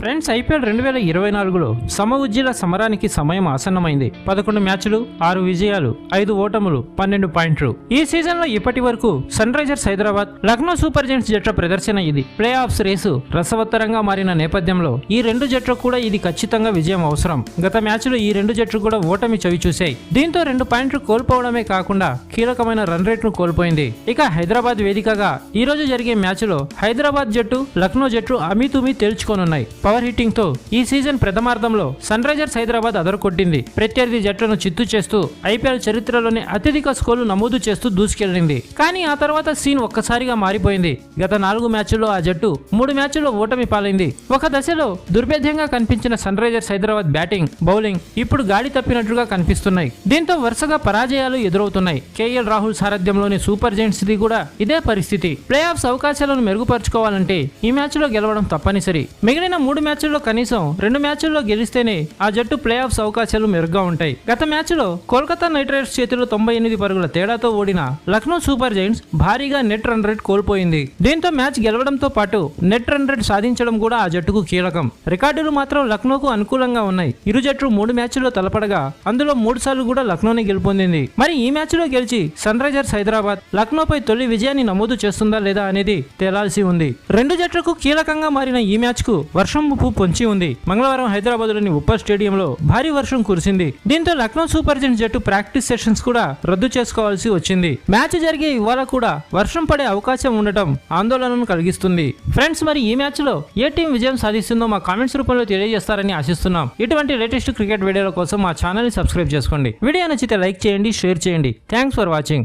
Friends IPL రెండు వేల ఇరవై నాలుగులో సమ ఉజ్జీల సమరానికి సమయం ఆసన్నమైంది. పదకొండు మ్యాచ్లు ఆరు విజయాలు ఐదు ఓటములు పన్నెండు పాయింట్లు. ఈ సీజన్లో ఇప్పటి వరకు Sunrisers Hyderabad Lucknow Super Giants జట్ల ప్రదర్శన ఇది. ప్లే ఆఫ్స్ రేసు రసవత్తరంగా మారిన నేపథ్యంలో ఈ రెండు జట్లు కూడా ఇది ఖచ్చితంగా విజయం అవసరం. గత మ్యాచ్లో ఈ రెండు జట్లు కూడా ఓటమి చవి చూశాయి. దీంతో రెండు పాయింట్లు కోల్పోవడమే కాకుండా కీలకమైన రన్ రేట్ను కోల్పోయింది. ఇక హైదరాబాద్ వేదికగా ఈ రోజు జరిగే మ్యాచ్లో హైదరాబాద్ జట్టు లక్నో జట్టు అమితుమి తేల్చుకోనున్నాయి. పవర్ హిట్టింగ్తో ఈ సీజన్ ప్రథమార్థంలో సన్ రైజర్స్ హైదరాబాద్ అదరకొట్టింది ప్రత్యర్థి జట్లను చిత్తు చేస్తూ ఐపీఎల్ చరిత్రలోనే అత్యధిక స్కోర్లు నమోదు చేస్తూ దూసుకెళ్ళింది. కానీ ఆ తర్వాత సీన్ ఒక్కసారిగా మారిపోయింది. గత నాలుగు మ్యాచ్ల్లో ఆ జట్టు మూడు మ్యాచ్ల్లో ఓటమి పాలైంది. ఒక దశలో దుర్భేద్యంగా కనిపించిన sun Risers Hyderabad batting bowling ఇప్పుడు గాడి తప్పినట్లుగా కనిపిస్తున్నాయి. దీంతో వరుసగా పరాజయాలు ఎదురవుతున్నాయి. కేఎల్ రాహుల్ సారథ్యంలోని సూపర్ జెంట్స్ ది కూడా ఇదే పరిస్థితి. ప్లే ఆఫ్స్ అవకాశాలను మెరుగుపరుచుకోవాలంటే ఈ మ్యాచ్లో గెలవడం తప్పనిసరి. మిగిలిన మూడు మూడు మ్యాచ్ల్లో కనీసం రెండు మ్యాచ్ల్లో గెలిస్తేనే ఆ జట్టు ప్లే ఆఫ్స్ అవకాశాలు మెరుగ్గా ఉంటాయి. గత మ్యాచ్లో కోల్కతా నైట్ రైడర్స్ చేతిలో తొంభై ఎనిమిది పరుగుల తేడాతో ఓడిన లక్నో సూపర్ జైంట్స్ భారీగా నెట్ రన్ రేట్ కోల్పోయింది. దీంతో మ్యాచ్ గెలవడంతో పాటు నెట్ రన్ రేట్ సాధించడం కూడా ఆ జట్టుకు కీలకం. రికార్డులు మాత్రం లక్నోకు అనుకూలంగా ఉన్నాయి. ఇరు జట్లు మూడు మ్యాచ్ల్లో తలపడగా అందులో మూడు సార్లు కూడా లక్నోనే గెలుపొందింది. మరి ఈ మ్యాచ్లో గెలిచి సన్ రైజర్స్ హైదరాబాద్ లక్నోపై తొలి విజయాన్ని నమోదు చేస్తుందా లేదా అనేది తేలాల్సి ఉంది. రెండు జట్లకు కీలకంగా మారిన ఈ మ్యాచ్కు వర్షం ముప్పు పొంచి ఉంది. మంగళవారం హైదరాబాద్లోని ఉప్పర్ స్టేడియంలో భారీ వర్షం కురిసింది. దీంతో లక్నో సూపర్ జెంట్స్ జట్టు ప్రాక్టీస్ సెషన్స్ కూడా రద్దు చేసుకోవాల్సి వచ్చింది. మ్యాచ్ జరిగే ఇవాళ కూడా వర్షం పడే అవకాశం ఉండటం ఆందోళనను కలిగిస్తుంది. ఫ్రెండ్స్ మరి ఈ మ్యాచ్లో ఏ టీం విజయం సాధిస్తుందో మా కామెంట్స్ రూపంలో తెలియజేస్తారని ఆశిస్తున్నాం. ఇటువంటి లేటెస్ట్ క్రికెట్ వీడియోల కోసం మా ఛానల్ని సబ్స్క్రైబ్ చేసుకోండి. వీడియో నచ్చితే లైక్ చేయండి షేర్ చేయండి. Thanks for watching.